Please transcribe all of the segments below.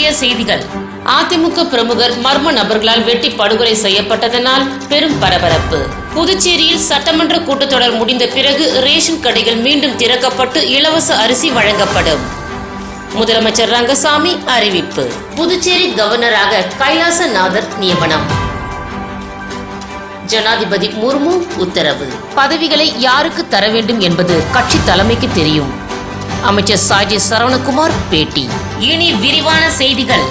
முக்கிய செய்திகள். அதிமுக பிரமுகர் மர்ம நபர்களால் வெட்டி படுகொலை செய்யப்பட்டதனால் பெரும் பரபரப்பு. புதுச்சேரியில் சட்டமன்ற கூட்டத்தொடர் முடிந்த பிறகு ரேஷன் கடைகள் மீண்டும் திறக்கப்பட்டு இலவச அரிசி வழங்கப்படும். முதலமைச்சர் ரங்கசாமி அறிவிப்பு. புதுச்சேரி கவர்னராக கைலாசநாதர் நியமனம். ஜனாதிபதி முர்மு உத்தரவு. பதவிகளை யாருக்கு தர வேண்டும் என்பது கட்சி தலைமைக்கு தெரியும். அமைச்சர் சாஜி சரவணகுமார் பேட்டி. இனி விரிவான செய்திகள்.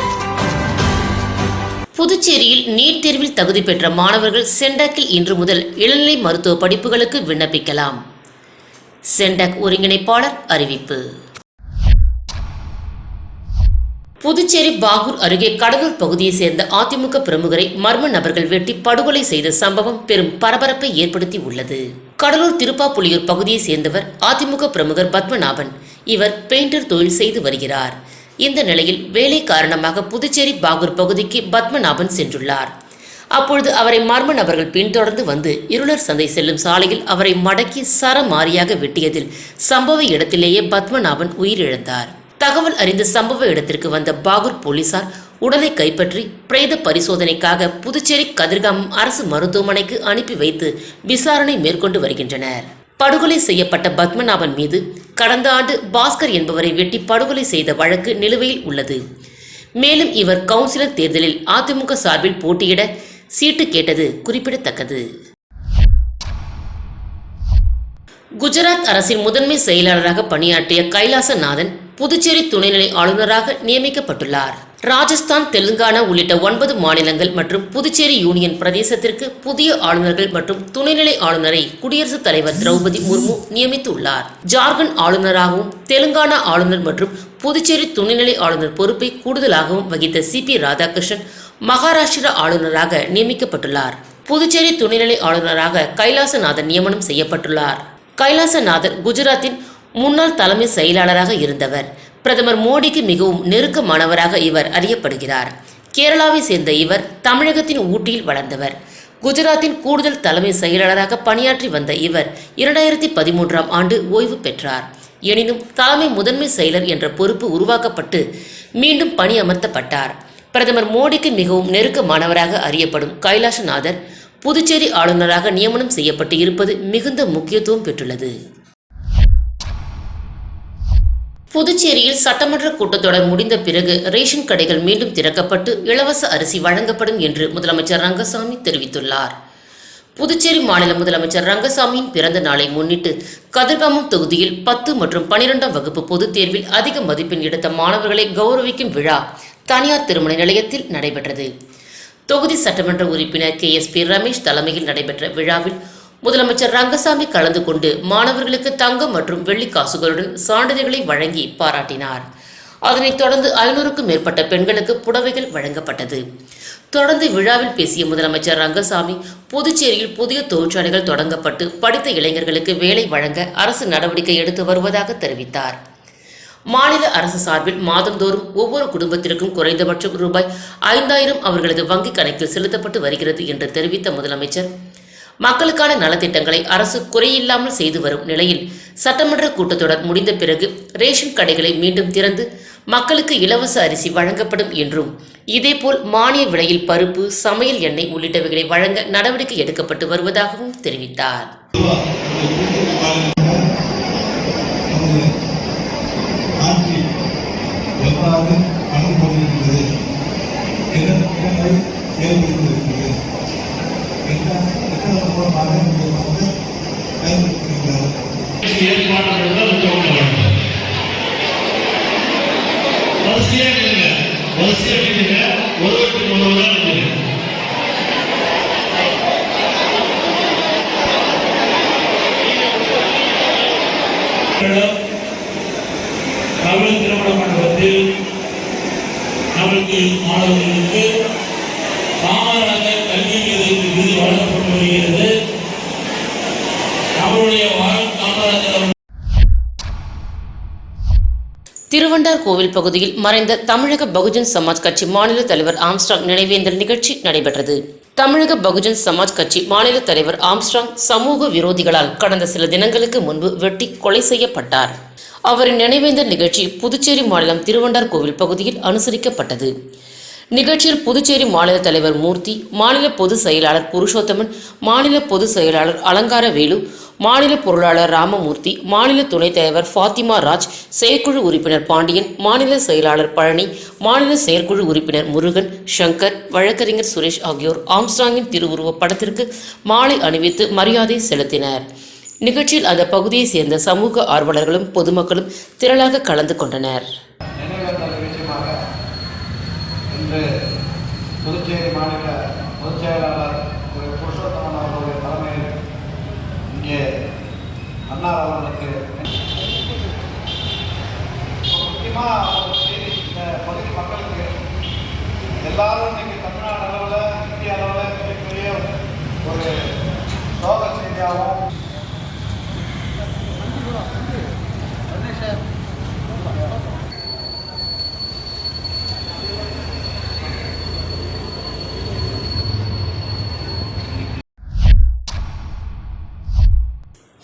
புதுச்சேரியில் நீட் தேர்வில் தகுதி பெற்ற மாணவர்கள் சென்டாக்கில் இன்று முதல் இளநிலை மருத்துவ படிப்புகளுக்கு விண்ணப்பிக்கலாம். சென்டாக் ஒருங்கிணைப்பாளர் அறிவிப்பு. புதுச்சேரி பாகூர் அருகே கடலூர் பகுதியைச் சேர்ந்த அதிமுக பிரமுகரை மர்ம நபர்கள் வெட்டி படுகொலை செய்த சம்பவம் பெரும் பரபரப்பை ஏற்படுத்தி உள்ளது கடலூர் திருப்பாப்புலியூர் பகுதியைச் சேர்ந்தவர் அதிமுக பிரமுகர் பத்மநாபன். இவர் பெயிண்டர் தொழில் செய்து வருகிறார். இந்த நிலையில் வேலை காரணமாக புதுச்சேரி பாகூர் பகுதிக்கு பத்மநாபன் சென்றுள்ளார். அப்பொழுது அவரை மர்ம நபர்கள் பின்தொடர்ந்து வந்து இருளர் சந்தை செல்லும் சாலையில் அவரை மடக்கி சரமாரியாக வெட்டியதில் சம்பவ இடத்திலேயே பத்மநாபன் உயிரிழந்தார். தகவல் அறிந்த சம்பவ இடத்திற்கு வந்த பாகூர் போலீசார் உடலை கைப்பற்றி பிரேத பரிசோதனைக்காக புதுச்சேரி கதிர்காமம் அரசு மருத்துவமனைக்கு அனுப்பி வைத்து விசாரணை மேற்கொண்டு வருகின்றனர். படுகொலை செய்யப்பட்ட பத்மநாபன் மீது கடந்த ஆண்டு பாஸ்கர் என்பவரை வெட்டி படுகொலை செய்த வழக்கு நிலுவையில் உள்ளது. மேலும் இவர் கவுன்சிலர் தேர்தலில் அதிமுக சார்பில் போட்டியிட சீட்டு கேட்டது குறிப்பிடத்தக்கது. குஜராத் அரசின் முதன்மை செயலாளராக பணியாற்றிய கைலாசநாதன் புதுச்சேரி துணைநிலை ஆளுநராக நியமிக்கப்பட்டுள்ளார். ராஜஸ்தான் தெலுங்கானா உள்ளிட்ட ஒன்பது மாநிலங்கள் மற்றும் புதுச்சேரி யூனியன் பிரதேசத்திற்கு புதிய ஆளுநர்கள் மற்றும் துணைநிலை ஆளுநரை குடியரசுத் தலைவர் திரௌபதி முர்மு நியமித்துள்ளார். ஜார்க்கண்ட் ஆளுநராகவும் தெலுங்கானா ஆளுநர் மற்றும் புதுச்சேரி துணைநிலை ஆளுநர் பொறுப்பை கூடுதலாகவும் வகித்த சி பி ராதாகிருஷ்ணன் மகாராஷ்டிரா ஆளுநராக நியமிக்கப்பட்டுள்ளார். புதுச்சேரி துணைநிலை ஆளுநராக கைலாசநாதன் நியமனம் செய்யப்பட்டுள்ளார். கைலாசநாதர் குஜராத்தின் முன்னாள் தலைமை செயலாளராக இருந்தவர். பிரதமர் மோடிக்கு மிகவும் நெருக்கமானவராக இவர் அறியப்படுகிறார். கேரளாவை சேர்ந்த இவர் தமிழகத்தின் ஊட்டியில் வளர்ந்தவர். குஜராத்தின் கூடுதல் தலைமை செயலாளராக பணியாற்றி வந்த இவர் இரண்டாயிரத்தி பதிமூன்றாம் ஆண்டு ஓய்வு பெற்றார். எனினும் தலைமை முதன்மை செயலர் என்ற பொறுப்பு உருவாக்கப்பட்டு மீண்டும் பணி அமர்த்தப்பட்டார் பிரதமர் மோடிக்கு மிகவும் நெருக்கமானவராக அறியப்படும் கைலாசநாதர் புதுச்சேரி ஆளுநராக நியமனம் செய்யப்பட்டு இருப்பது மிகுந்த முக்கியத்துவம் பெற்றுள்ளது. புதுச்சேரியில் சட்டமன்ற கூட்டத்தொடர் முடிந்த பிறகு ரேஷன் கடைகள் மீண்டும் திறக்கப்பட்டு இலவச அரிசி வழங்கப்படும் என்று முதலமைச்சர் ரங்கசாமி தெரிவித்துள்ளார். புதுச்சேரி மாநில முதலமைச்சர் ரங்கசாமியின் பிறந்த நாளை முன்னிட்டு கதிர்காமம் தொகுதியில் பத்து மற்றும் பனிரெண்டாம் வகுப்பு பொதுத் தேர்வில் அதிக மதிப்பெண் எடுத்த மாணவர்களை கௌரவிக்கும் விழா தனியார் திருமண நிலையத்தில் நடைபெற்றது. தொகுதி சட்டமன்ற உறுப்பினர் கே எஸ் பி ரமேஷ் தலைமையில் நடைபெற்ற விழாவில் முதலமைச்சர் ரங்கசாமி கலந்து கொண்டு மாணவர்களுக்கு தங்கம் மற்றும் வெள்ளி காசுகளுடன் சான்றிதழ்களை வழங்கி பாராட்டினார். அதனைத் தொடர்ந்து ஐநூறுக்கும் மேற்பட்ட பெண்களுக்கு புடவைகள் வழங்கப்பட்டது. தொடர்ந்து விழாவில் பேசிய முதலமைச்சர் ரங்கசாமி புதுச்சேரியில் புதிய தொழிற்சாலைகள் தொடங்கப்பட்டு படித்த இளைஞர்களுக்கு வேலை வழங்க அரசு நடவடிக்கை எடுத்து வருவதாக தெரிவித்தார். மாநில அரசு சார்பில் மாதந்தோறும் ஒவ்வொரு குடும்பத்திற்கும் குறைந்தபட்சம் ரூபாய் ஐந்தாயிரம் அவர்களது வங்கிக் கணக்கில் செலுத்தப்பட்டு வருகிறது என்று தெரிவித்த முதலமைச்சர் மக்களுக்கான நலத்திட்டங்களை அரசு குறையில்லாமல் செய்து வரும் நிலையில் சட்டமன்ற கூட்டத்தொடர் முடிந்த பிறகு ரேஷன் கடைகளை மீண்டும் திறந்து மக்களுக்கு இலவச அரிசி வழங்கப்படும் என்றும் இதேபோல் மானிய விலையில் பருப்பு சமையல் எண்ணெய் உள்ளிட்டவைகளை வழங்க நடவடிக்கை எடுக்கப்பட்டு வருவதாகவும் தெரிவித்தார். எவ்வாறு பணம் கொண்டிருக்கிறது இடங்களை வரிசையா தமிழ் திருமண மண்டபத்தில் நமக்கு மாணவர்களுக்கு கோவில் பகுதியில் மறைந்த தமிழக பகுஜன் சமாஜ் கட்சி மாநில தலைவர் ஆம்ஸ்டாங் நினைவேந்தல் நிகழ்ச்சி நடைபெற்றது. தமிழக பகுஜன் சமாஜ் கட்சி மாநில தலைவர் ஆம்ஸ்டாங் சமூக விரோதிகளால் கடந்த சில தினங்களுக்கு முன்பு வெட்டி கொலை செய்யப்பட்டார். அவரின் நினைவேந்தல் நிகழ்ச்சி புதுச்சேரி மாநிலம் திருவண்டார் கோவில் பகுதியில் அனுசரிக்கப்பட்டது. நிகழ்ச்சியில் புதுச்சேரி மாநில தலைவர் மூர்த்தி மாநில பொதுச் செயலாளர் புருஷோத்தமன் மாநில பொதுச் செயலாளர் அலங்கார வேலு மாநில பொருளாளர் ராமமூர்த்தி மாநில துணைத் தலைவர் ஃபாத்திமா ராஜ் செயற்குழு உறுப்பினர் பாண்டியன் மாநில செயலாளர் பழனி மாநில செயற்குழு உறுப்பினர் முருகன் சங்கர் வழக்கறிஞர் சுரேஷ் ஆகியோர் ஆம்ஸ்டாங்கின் திருவுருவப் படத்திற்கு மாலை அணிவித்து மரியாதை செலுத்தினர். நிகழ்ச்சியில் அந்த பகுதியைச் சேர்ந்த சமூக ஆர்வலர்களும் பொதுமக்களும் திரளாக கலந்து கொண்டனர் நினைவேந்தல் நிகழ்ச்சியாக இன்று புதுச்சேரி மாநில பொதுச் செயலாளர் திரு புருஷோத்தமன் அவர்களுடைய தலைமையில் இங்கே அன்னார் அவர்களுக்கு முக்கியமாக ஒரு செய்தி. இந்த பகுதி மக்களுக்கு எல்லாரும் இன்னைக்கு தமிழ்நாடு அளவில் இந்திய அளவில் மிகப்பெரிய ஒரு சோக செய்தியாகவும்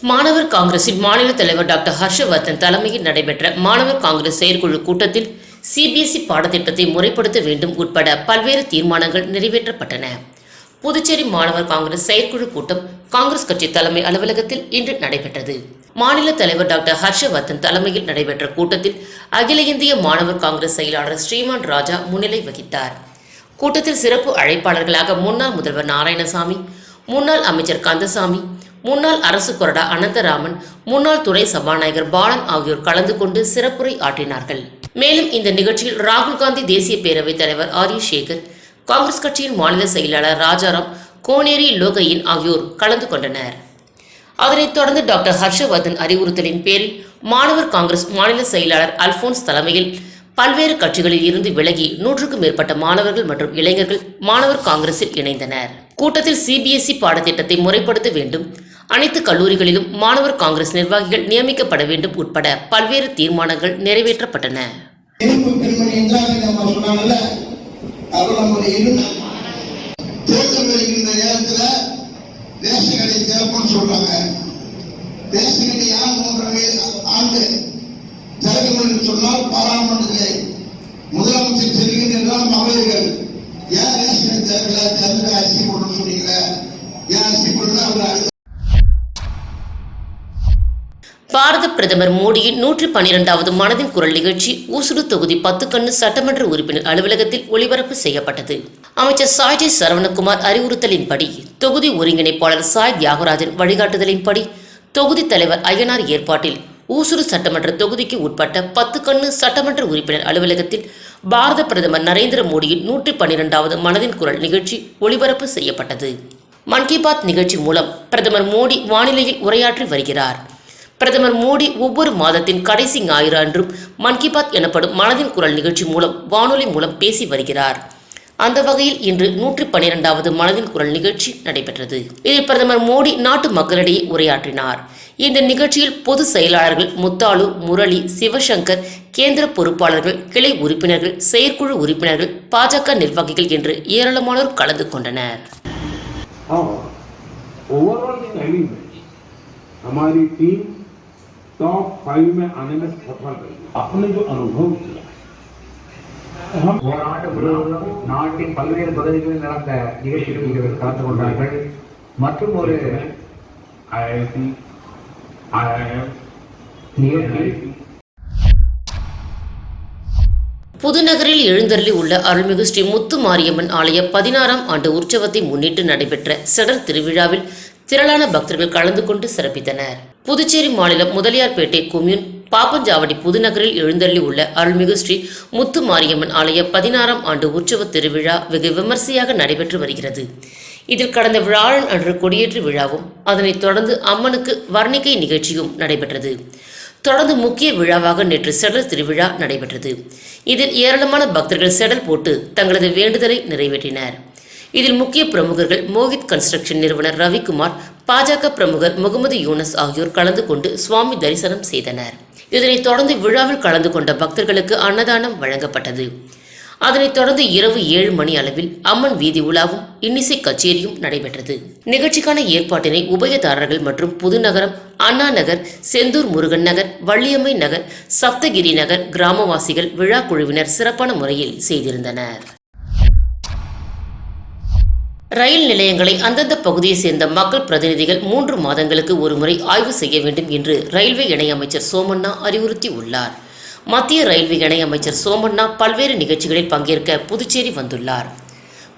மாணவர் காங்கிரசின் மாநில தலைவர் டாக்டர் ஹர்ஷவர்தன் தலைமையில் நடைபெற்ற மாணவர் காங்கிரஸ் செயற்குழு கூட்டத்தில் சிபிஎஸ்இ பாடத்திட்டத்தை முறைப்படுத்த வேண்டும் உட்பட பல்வேறு தீர்மானங்கள் நிறைவேற்றப்பட்டன. புதுச்சேரி மாணவர் காங்கிரஸ் செயற்குழு கூட்டம் காங்கிரஸ் கட்சி தலைமை அலுவலகத்தில் இன்று நடைபெற்றது. மாநில தலைவர் டாக்டர் ஹர்ஷவர்தன் தலைமையில் நடைபெற்ற கூட்டத்தில் அகில இந்திய மாணவர் காங்கிரஸ் செயலாளர் ஸ்ரீமான் ராஜா முன்னிலை வகித்தார். கூட்டத்தில் சிறப்பு அழைப்பாளர்களாக முன்னாள் முதல்வர் நாராயணசாமி முன்னாள் அமைச்சர் கந்தசாமி முன்னாள் அரசு கொறடா அனந்தராமன் முன்னாள் துணை சபாநாயகர் பாலன் ஆகியோர் கலந்து கொண்டு சிறப்புரை ஆற்றினார்கள். மேலும் இந்த நிகழ்ச்சியில் ராகுல் காந்தி தேசிய பேரவைத் தலைவர் ஆரிய சேகர் காங்கிரஸ் கட்சியின் மாநில செயலாளர் ராஜாராம் கோனேரி லோகையின் ஆகியோர் கலந்து கொண்டனர். அதனைத் தொடர்ந்து டாக்டர் ஹர்ஷவர்தன் அறிவுறுத்தலின் பேரில் மாணவர் காங்கிரஸ் மாநில செயலாளர் அல்போன்ஸ் தலைமையில் பல்வேறு கட்சிகளில் இருந்து விலகி நூற்றுக்கும் மேற்பட்ட மாணவர்கள் மற்றும் இளைஞர்கள் மாணவர் காங்கிரஸில் இணைந்தனர். கூட்டத்தில் சிபிஎஸ்இ பாடத்திட்டத்தை முறைப்படுத்த வேண்டும் அனைத்து கல்லூரிகளிலும் மாணவர் காங்கிரஸ் நிர்வாகிகள் நியமிக்கப்பட வேண்டும் உட்பட பல்வேறு தீர்மானங்கள் நிறைவேற்றப்பட்டன. முதலமைச்சர் மகளிர்கள் ஏன் அரிசி போடணும்னு சொன்னீங்களே? ஏன் அரிசி அவர் பாரத பிரதமர் மோடியின் நூற்றி பன்னிரெண்டாவது மனதின் குரல் நிகழ்ச்சி ஊசுடு தொகுதி பத்து கண்ணு சட்டமன்ற உறுப்பினர் அலுவலகத்தில் ஒளிபரப்பு செய்யப்பட்டது. அமைச்சர் சாய்ஜி சரவணகுமார் அறிவுறுத்தலின்படி தொகுதி ஒருங்கிணைப்பாளர் சாய் தியாகராஜன் வழிகாட்டுதலின்படி தொகுதி தலைவர் அய்யனார் ஏற்பாட்டில் ஊசுடு சட்டமன்ற தொகுதிக்கு உட்பட்ட பத்து கண்ணு சட்டமன்ற உறுப்பினர் அலுவலகத்தில் பாரத பிரதமர் நரேந்திர மோடியின் நூற்றி பன்னிரெண்டாவது மனதின் குரல் நிகழ்ச்சி ஒளிபரப்பு செய்யப்பட்டது. மன் கி பாத் நிகழ்ச்சி மூலம் பிரதமர் மோடி வானிலையில் உரையாற்றி வருகிறார். பிரதமர் மோடி ஒவ்வொரு மாதத்தின் கடைசி ஞாயிறு அன்றும் மன் கி பாத் எனப்படும் மனதின் குரல் நிகழ்ச்சி மூலம் வானொலி மூலம் பேசி வருகிறார் அந்த வகையில் இன்று நூற்றி பன்னிரெண்டாவது மனதின் குரல் நிகழ்ச்சி நடைபெற்றது இதில் பிரதமர் மோடி நாட்டு மக்களிடையே உரையாற்றினார் இந்த நிகழ்ச்சியில் பொது செயலாளர்கள் முத்தாலு முரளி சிவசங்கர் கேந்திர பொறுப்பாளர்கள் கிளை உறுப்பினர்கள் செயற்குழு உறுப்பினர்கள் பாஜக நிர்வாகிகள் என்று ஏராளமானோர் கலந்து கொண்டனர் और ओवरऑल स्टैंडिंग में हमारी टीम टॉप फाइव में आने में सफल रही आपने जो अनुभव किया हम ஓராண்டு முழுவதும் நாட்டின் பல்வேறு பகுதிகளில் நடந்த நிகழ்ச்சிகளில் இவர்கள் கலந்து கொண்டார்கள் மற்றும் ஒரு आईआईटी आईआईएम நிகழ்ச்சி புதுநகரில் எழுந்தருளி உள்ள அருள்மிகு ஸ்ரீ முத்து மாரியம்மன் ஆலய பதினாறாம் ஆண்டு உற்சவத்தை முன்னிட்டு நடைபெற்ற செடல் திருவிழாவில் திரளான பக்தர்கள் கலந்து கொண்டு சிறப்பித்தனர் புதுச்சேரி மாநிலம் முதலியார்பேட்டை கொம்யூன் பாப்பஞ்சாவடி புதுநகரில் எழுந்தள்ளி உள்ள அருள்மிகு ஸ்ரீ முத்து மாரியம்மன் ஆலய பதினாறாம் ஆண்டு உற்சவ திருவிழா வெகு விமர்சையாக நடைபெற்று வருகிறது. இதில் கடந்த விழாழன் அன்று கொடியேற்று விழாவும் அதனைத் தொடர்ந்து அம்மனுக்கு வர்ணிக்கை நிகழ்ச்சியும் நடைபெற்றது. தொடர்ந்து முக்கிய விழாவாக நேற்று செடல் திருவிழா நடைபெற்றது. இதில் ஏராளமான பக்தர்கள் செடல் போட்டு தங்களது வேண்டுதலை நிறைவேற்றினர். இதில் முக்கிய பிரமுகர்கள் மோகித் கன்ஸ்ட்ரக்ஷன் நிறுவனர் ரவிக்குமார் பாஜக பிரமுகர் முகமது யூனஸ் ஆகியோர் கலந்து கொண்டு சுவாமி தரிசனம் செய்தனர். இதனைத் தொடர்ந்து விழாவில் கலந்து கொண்ட பக்தர்களுக்கு அன்னதானம் வழங்கப்பட்டது. அதனைத் தொடர்ந்து இரவு ஏழு மணி அளவில் அம்மன் வீதி உலாவும் இன்னிசை கச்சேரியும் நடைபெற்றது. நிகழ்ச்சிக்கான ஏற்பாட்டினை உபயதாரர்கள் மற்றும் புதுநகரம் அண்ணா நகர் செந்தூர் முருகன் நகர் வள்ளியம்மை நகர் சப்தகிரி நகர் கிராமவாசிகள் விழா குழுவினர் சிறப்பான முறையில் செய்திருந்தனர். ரயில் நிலையங்களை அந்தந்த பகுதியை சேர்ந்த மக்கள் பிரதிநிதிகள் மூன்று மாதங்களுக்கு ஒருமுறை ஆய்வு செய்ய வேண்டும் என்று ரயில்வே இணையமைச்சர் சோமண்ணா அறிவுறுத்தி உள்ளார் மத்திய ரயில்வே இணையமைச்சர் சோமண்ணா பல்வேறு நிகழ்ச்சிகளில் பங்கேற்க புதுச்சேரி வந்துள்ளார்.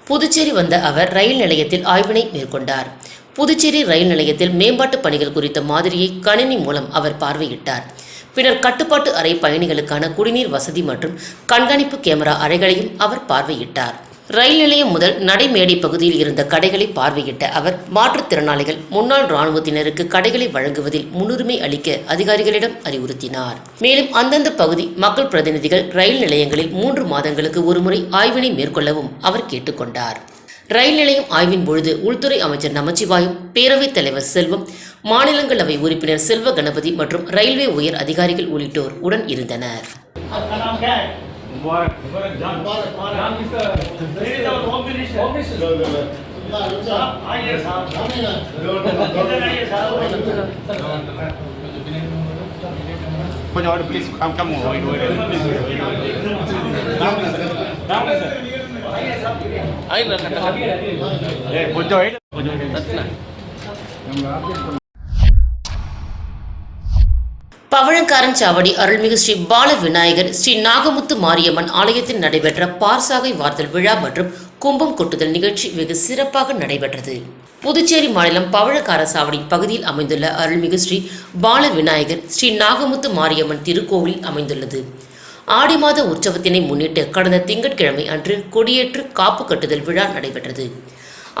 புதுச்சேரி வந்த அவர் ரயில் நிலையத்தில் ஆய்வினை மேற்கொண்டார். புதுச்சேரி ரயில் நிலையத்தில் மேம்பாட்டு பணிகள் குறித்த மாதிரியை கணினி மூலம் அவர் பார்வையிட்டார். பின்னர் கட்டுப்பாட்டு அறை பயணிகளுக்கான குடிநீர் வசதி மற்றும் கண்காணிப்பு கேமரா அறைகளையும் அவர் பார்வையிட்டார். ரயில் நிலையம் முதல் நடைமேடை பகுதியில் இருந்த கடைகளை பார்வையிட்ட அவர் மாற்றுத்திறனாளிகள் முன்னாள் ராணுவத்தினருக்கு கடைகளை வழங்குவதில் முன்னுரிமை அளிக்க அதிகாரிகளிடம் அறிவுறுத்தினார். மேலும் அந்தந்த பகுதி மக்கள் பிரதிநிதிகள் ரயில் நிலையங்களில் மூன்று மாதங்களுக்கு ஒருமுறை ஆய்வினை மேற்கொள்ளவும் அவர் கேட்டுக்கொண்டார் ரயில் நிலையம் ஆய்வின் பொழுது உள்துறை அமைச்சர் நமச்சிவாயம் பேரவைத் தலைவர் செல்வம் மாநிலங்களவை உறுப்பினர் செல்வ கணபதி மற்றும் ரயில்வே உயர் அதிகாரிகள் உள்ளிட்டோர் உடன் இருந்தனர். मुबारक मुबारक जान मुबारक जान mister this is our competition competition आइए साहब आइए साहब कुछ और प्लीज़ कम कम हो आइए ना कुछ பவழக்காரன் சாவடி அருள்மிகு ஸ்ரீ பால விநாயகர் ஸ்ரீ நாகமுத்து மாரியம்மன் ஆலயத்தில் நடைபெற்ற பார்சாகை வார்த்தல் விழா மற்றும் கும்பம் கொட்டுதல் நிகழ்ச்சி வெகு சிறப்பாக நடைபெற்றது. புதுச்சேரி மாநிலம் பவழக்கார சாவடி பகுதியில் அமைந்துள்ள அருள்மிகு ஸ்ரீ பால விநாயகர் ஸ்ரீ நாகமுத்து மாரியம்மன் திருக்கோவில் அமைந்துள்ளது. ஆடி மாத உற்சவத்தினை முன்னிட்டு கடந்த திங்கட்கிழமை அன்று கொடியேற்று காப்பு கட்டுதல் விழா நடைபெற்றது.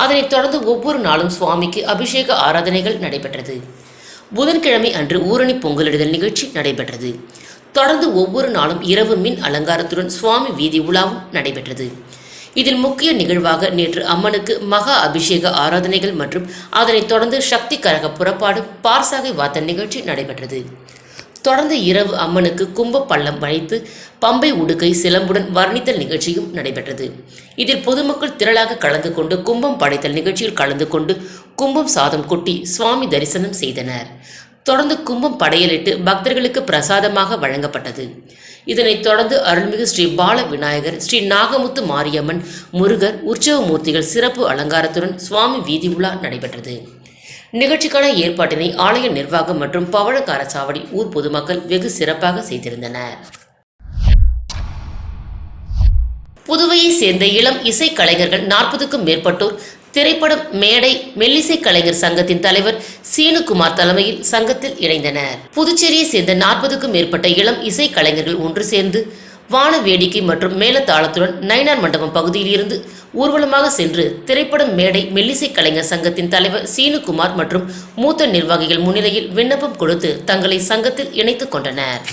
அதனைத் தொடர்ந்து ஒவ்வொரு நாளும் சுவாமிக்கு அபிஷேக ஆராதனைகள் நடைபெற்றது. புதன்கிழமை அன்று ஊரணி பொங்கலிடுதல் நிகழ்ச்சி நடைபெற்றது. தொடர்ந்து ஒவ்வொரு நாளும் இரவு மின் அலங்காரத்துடன் சுவாமி வீதி உலாவும் நடைபெற்றது. இதில் முக்கிய நிகழ்வாக நேற்று அம்மனுக்கு மகா அபிஷேக ஆராதனைகள் மற்றும் அதனைத் தொடர்ந்து சக்தி கரக புறப்பாடு பார்சாகை வாத்த நிகழ்ச்சி நடைபெற்றது. தொடர்ந்து இரவு அம்மனுக்கு கும்ப பள்ளம் வைத்து பம்பை உடுக்கை சிலம்புடன் வர்ணித்தல் நிகழ்ச்சியும் நடைபெற்றது. இதில் பொதுமக்கள் திரளாக கலந்து கொண்டு கும்பம் படைத்தல் நிகழ்ச்சியில் கலந்து கொண்டு கும்பம் சாதம் கொட்டி சுவாமி தரிசனம் செய்தனர். தொடர்ந்து கும்பம் படையலிட்டு பக்தர்களுக்கு பிரசாதமாக வழங்கப்பட்டது. இதனைத் தொடர்ந்து அருள்மிகு ஸ்ரீ பால விநாயகர் ஸ்ரீ நாகமுத்து மாரியம்மன் முருகர் உற்சவ மூர்த்திகள் சிறப்பு அலங்காரத்துடன் சுவாமி வீதி உலா நடைபெற்றது. நிகழ்ச்சிக்கான ஏற்பாட்டினை ஆலய நிர்வாகம் மற்றும் பவழக்கார சாவடி ஊர் பொதுமக்கள் வெகு சிறப்பாக செய்திருந்தனர். புதுவையை சேர்ந்த இளம் இசைக் கலைஞர்கள் நாற்பதுக்கும் மேற்பட்டோர் திரைப்படம் மேடை மெல்லிசை கலைஞர் சங்கத்தின் தலைவர் சீனுகுமார் தலைமையில் சங்கத்தில் இணைந்தனர். புதுச்சேரியை சேர்ந்த நாற்பதுக்கும் மேற்பட்ட இளம் இசை கலைஞர்கள் ஒன்று சேர்ந்து வான வேடிக்கை மற்றும் மேலத்தாளத்துடன் நயினார் மண்டபம் பகுதியில் இருந்து ஊர்வலமாக சென்று திரைப்படம் மேடை மெல்லிசை கலைஞர் சங்கத்தின் தலைவர் சீனுகுமார் மற்றும் மூத்த நிர்வாகிகள் முன்னிலையில் விண்ணப்பம் கொடுத்து தங்களை சங்கத்தில் இணைத்துக் கொண்டனர்.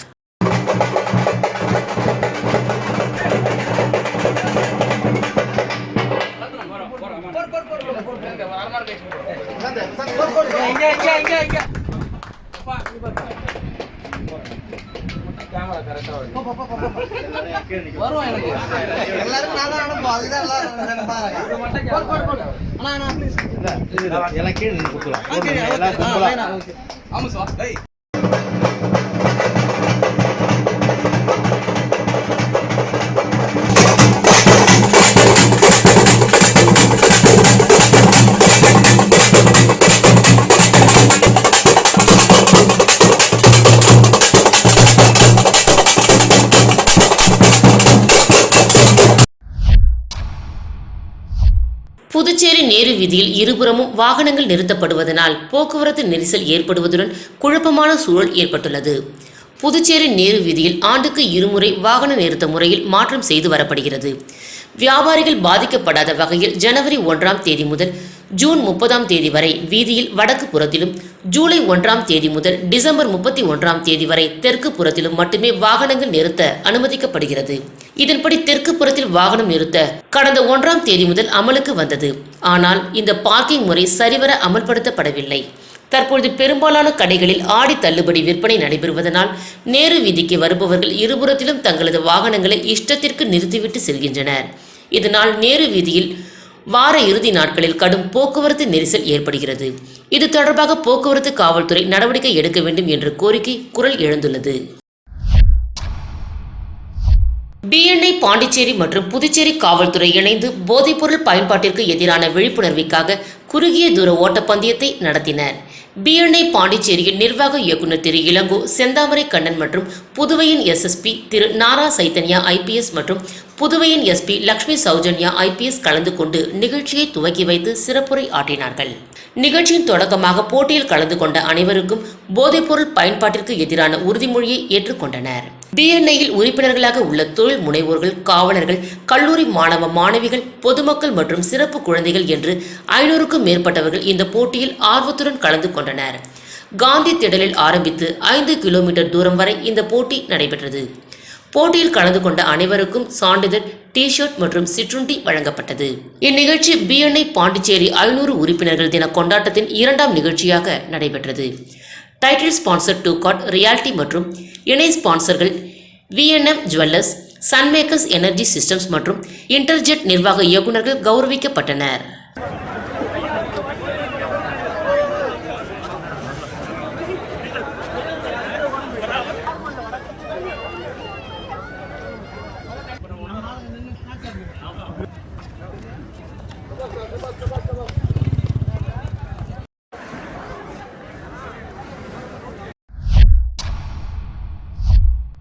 எல்லாருக்கும் நான் தான் அனுப்புவோம் அதுதான் எல்லாரும் பாருங்க அண்ணா அண்ணா ப்ளீஸ் எல்லாம் கீழே நின்று கொடுக்கலாம் எல்லாம் கும்பலா புதுச்சேரி நேரு வீதியில் இருபுறமும் வாகனங்கள் நிறுத்தப்படுவதனால் போக்குவரத்து நெரிசல் ஏற்படுவதுடன் குழப்பமான சூழல் ஏற்பட்டுள்ளது. புதுச்சேரி நேரு வீதியில் ஆண்டுக்கு இருமுறை வாகன நிறுத்த முறையில் மாற்றம் செய்து வரப்படுகிறது. வியாபாரிகள் பாதிக்கப்படாத வகையில் ஜனவரி ஒன்றாம் தேதி முதல் ஜூன் முப்பதாம் தேதி வரை வீதியில் வடக்கு புறத்திலும் ஜூலை ஒன்றாம் தேதி முதல் டிசம்பர் முப்பத்தி ஒன்றாம் தேதி வரை தெற்கு புறத்திலும் மட்டுமே வாகனங்கள் நிறுத்த அனுமதிக்கப்படுகிறது. இதன்படி தெற்கு புறத்தில் வாகனம் நிறுத்த கடந்த ஒன்றாம் தேதி முதல் அமலுக்கு வந்தது. ஆனால் இந்த பார்க்கிங் முறை சரிவர அமல்படுத்தப்படவில்லை. தற்பொழுது பெரும்பாலான கடைகளில் ஆடி தள்ளுபடி விற்பனை நடைபெறுவதனால் நேரு வீதிக்கு வருபவர்கள் இருபுறத்திலும் தங்களது வாகனங்களை இஷ்டத்திற்கு நிறுத்திவிட்டு செல்கின்றனர். இதனால் நேரு வீதியில் வார இறுதி நாட்களில் கடும் போக்குவரத்து நெரிசல் ஏற்படுகிறது. இது தொடர்பாக போக்குவரத்து காவல்துறை நடவடிக்கை எடுக்க வேண்டும் என்ற கோரிக்கை குரல் எழுந்துள்ளது. பிஎன்ஐ பாண்டிச்சேரி மற்றும் புதுச்சேரி காவல்துறை இணைந்து போதைப்பொருள் பயன்பாட்டிற்கு எதிரான விழிப்புணர்வுக்காக குறுகிய தூர ஓட்டப்பந்தயத்தை நடத்தினர். பிஎன்ஐ பாண்டிச்சேரியின் நிர்வாக இயக்குநர் திரு இளங்கோ செந்தாமரை கண்ணன் மற்றும் புதுவையின் எஸ்எஸ்பி திரு நாரா சைத்தன்யா ஐபிஎஸ் மற்றும் புதுவையின் எஸ்பி லக்ஷ்மி சௌஜன்யா ஐபிஎஸ் கலந்து கொண்டு நிகழ்ச்சியை துவக்கி வைத்து சிறப்புரை ஆற்றினார்கள். நிகழ்ச்சியின் தொடக்கமாக போட்டியில் கலந்து கொண்ட அனைவருக்கும் போதைப்பொருள் பயன்பாட்டிற்கு எதிரான உறுதிமொழியை ஏற்றுக்கொண்டனர். பிஎன்ஐயில் உறுப்பினர்களாக உள்ள தொழில் முனைவோர்கள் காவலர்கள் கல்லூரி மாணவ மாணவிகள் பொதுமக்கள் மற்றும் சிறப்பு குழந்தைகள் என்று ஐநூறுக்கும் மேற்பட்டவர்கள் இந்த போட்டியில் ஆர்வத்துடன் கலந்து கொண்டனர். காந்தி திடலில் ஆரம்பித்து ஐந்து கிலோமீட்டர் தூரம் வரை இந்த போட்டி நடைபெற்றது. போட்டியில் கலந்து கொண்ட அனைவருக்கும் சான்றிதழ் டி ஷர்ட் மற்றும் சிற்றுண்டி வழங்கப்பட்டது. இந்நிகழ்ச்சி பிஎன்ஐ பாண்டிச்சேரி ஐநூறு உறுப்பினர்கள் தின கொண்டாட்டத்தின் இரண்டாம் நிகழ்ச்சியாக நடைபெற்றது. டைட்டில் ஸ்பான்சர் டூ காட் ரியாலிட்டி மற்றும் இணை ஸ்பான்சர்கள் VNM jewellers Sunmakers energy systems மற்றும் இன்டர்ஜெட் நிர்வாக இயக்குநர்கள் கௌரவிக்கப்பட்டனர்.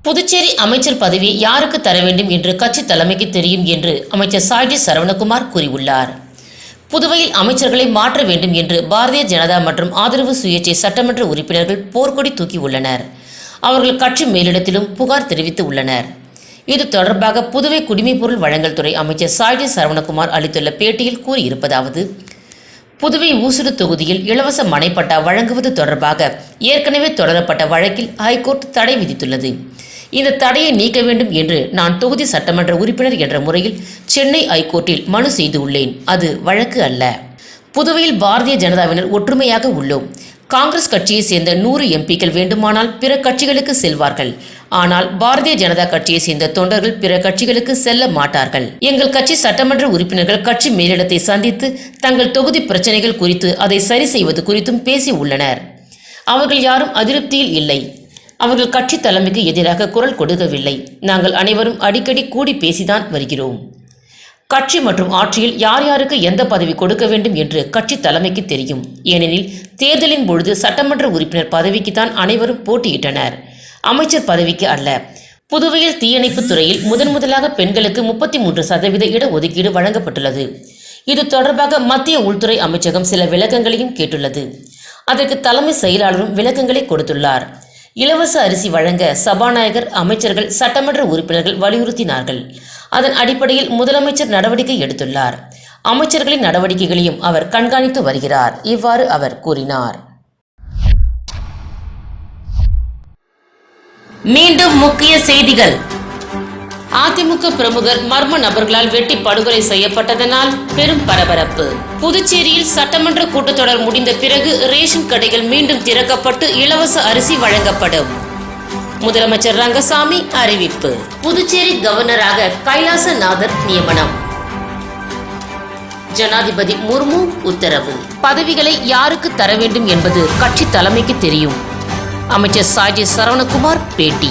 புதுச்சேரி அமைச்சர் பதவி யாருக்கு தர வேண்டும் என்று கட்சி தலைமைக்கு தெரியும் என்று அமைச்சர் சாய்டி சரவணகுமார் கூறியுள்ளார். புதுவையில் அமைச்சர்களை மாற்ற வேண்டும் என்று பாரதிய ஜனதா மற்றும் ஆதரவு சுயேட்சை சட்டமன்ற உறுப்பினர்கள் போர்க்கொடி தூக்கி உள்ளனர். அவர்கள் கட்சி மேலிடத்திலும் புகார் தெரிவித்து உள்ளனர். இது தொடர்பாக புதுவை குடிமைப்பொருள் வழங்கல் துறை அமைச்சர் சாய்டி சரவணகுமார் அளித்துள்ள பேட்டியில் கூறியிருப்பதாவது புதுவை ஊசுடு தொகுதியில் இலவச மனைப்பட்டா வழங்குவது தொடர்பாக ஏற்கனவே தொடரப்பட்ட வழக்கில் ஹைகோர்ட் தடை விதித்துள்ளது. இந்த தடையை நீக்க வேண்டும் என்று நான் தொகுதி சட்டமன்ற உறுப்பினர் என்ற முறையில் சென்னை ஐகோர்ட்டில் மனு செய்து உள்ளேன் அது வழக்கு அல்ல. புதுவையில் பாரதிய ஜனதாவினர் ஒற்றுமையாக உள்ளோம். காங்கிரஸ் கட்சியை சேர்ந்த நூறு எம்பிக்கள் வேண்டுமானால் பிற கட்சிகளுக்கு செல்வார்கள். ஆனால் பாரதிய ஜனதா கட்சியை சேர்ந்த தொண்டர்கள் பிற கட்சிகளுக்கு செல்ல மாட்டார்கள். எங்கள் கட்சி சட்டமன்ற உறுப்பினர்கள் கட்சி மேலிடத்தை சந்தித்து தங்கள் தொகுதி பிரச்சனைகள் குறித்து அதை சரி செய்வது குறித்தும் பேசி உள்ளனர். அவர்கள் யாரும் அதிருப்தியில் இல்லை. அவர்கள் கட்சி தலைமைக்கு எதிராக குரல் கொடுக்கவில்லை. நாங்கள் அனைவரும் அடிக்கடி கூடி பேசிதான் வருகிறோம். கட்சி மற்றும் ஆட்சியில் யார் யாருக்கு எந்த பதவி கொடுக்க வேண்டும் என்று கட்சி தலைமைக்கு தெரியும். ஏனெனில் தேர்தலின் பொழுது சட்டமன்ற உறுப்பினர் பதவிக்கு தான் அனைவரும் போட்டியிட்டனர். அமைச்சர் பதவிக்கு அல்ல. புதுவையில் தீயணைப்பு துறையில் முதன் முதலாக பெண்களுக்கு முப்பத்தி மூன்று சதவீத இட ஒதுக்கீடு வழங்கப்பட்டுள்ளது. இது தொடர்பாக மத்திய உள்துறை அமைச்சகம் சில விளக்கங்களையும் கேட்டுள்ளது. அதற்கு தலைமை செயலாளரும் விளக்கங்களை கொடுத்துள்ளார். இலவச அரிசி வழங்க சபாநாயகர் அமைச்சர்கள் சட்டமன்ற உறுப்பினர்கள் வலியுறுத்தினார்கள். அதன் அடிப்படையில் முதலமைச்சர் நடவடிக்கை எடுத்துள்ளார். அமைச்சர்களின் நடவடிக்கைகளையும் அவர் கண்காணித்து வருகிறார். இவ்வாறு அவர் கூறினார். மீண்டும் முக்கிய செய்திகள். அதிமுக பிரமுகர் மர்ம நபர்களால் வெட்டி படுகொலை செய்யப்பட்டதனால் பெரும் பரபரப்பு. புதுச்சேரியில் சட்டமன்ற கூட்டத்தொடர் முடிந்த பிறகு ரேஷன் கடைகள் மீண்டும் திறக்கப்பட்டு இலவச அரிசி வழங்கப்படும். முதலமைச்சர் ரங்கசாமி அறிவிப்பு. புதுச்சேரி கவர்னராக கைலாசநாதர் நியமனம். ஜனாதிபதி முர்மு உத்தரவு. பதவிகளை யாருக்கு தர வேண்டும் என்பது கட்சி தலைமைக்கு தெரியும். அமைச்சர் சாஜி சரவணகுமார் பேட்டி.